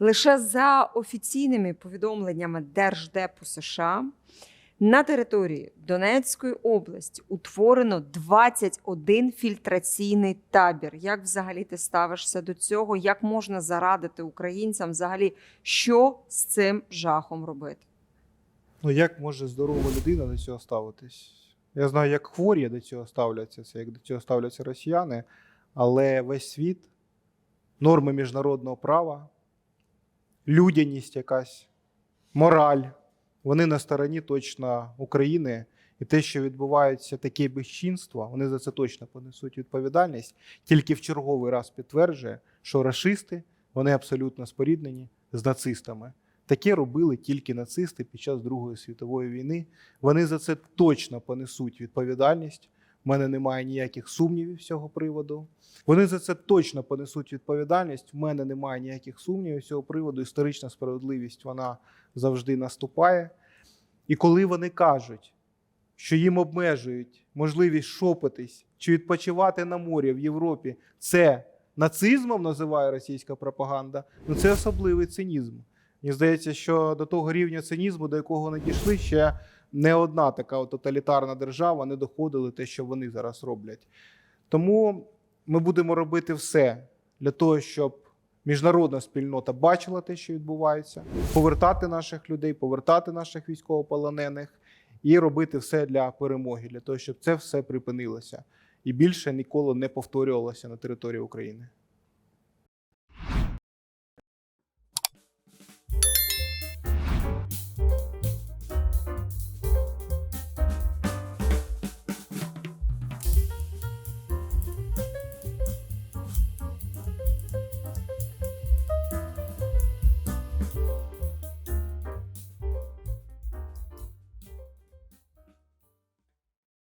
Лише за офіційними повідомленнями Держдепу США на території Донецької області утворено 21 фільтраційний табір. Як взагалі ти ставишся до цього? Як можна зарадити українцям взагалі, що з цим жахом робити? Ну як може здорова людина до цього ставитись? Я знаю, як хворі до цього ставляться, як до цього ставляться росіяни, але весь світ, норми міжнародного права, людяність якась, мораль, вони на стороні точно України. І те, що відбувається таке безчинство, вони за це точно понесуть відповідальність. Тільки в черговий раз підтверджує, що рашисти вони абсолютно споріднені з нацистами. Таке робили тільки нацисти під час Другої світової війни. Вони за це точно понесуть відповідальність. У мене немає ніяких сумнівів з цього приводу. Вони за це точно понесуть відповідальність. У мене немає ніяких сумнівів з цього приводу. Історична справедливість вона завжди наступає. І коли вони кажуть, що їм обмежують можливість шопитись чи відпочивати на морі в Європі, це нацизмом називає російська пропаганда, ну це особливий цинізм. Мені здається, що до того рівня цинізму, до якого вони дійшли, ще не одна така тоталітарна держава не доходили те, що вони зараз роблять. Тому ми будемо робити все для того, щоб міжнародна спільнота бачила те, що відбувається, повертати наших людей, повертати наших військовополонених і робити все для перемоги, для того, щоб це все припинилося і більше ніколи не повторювалося на території України.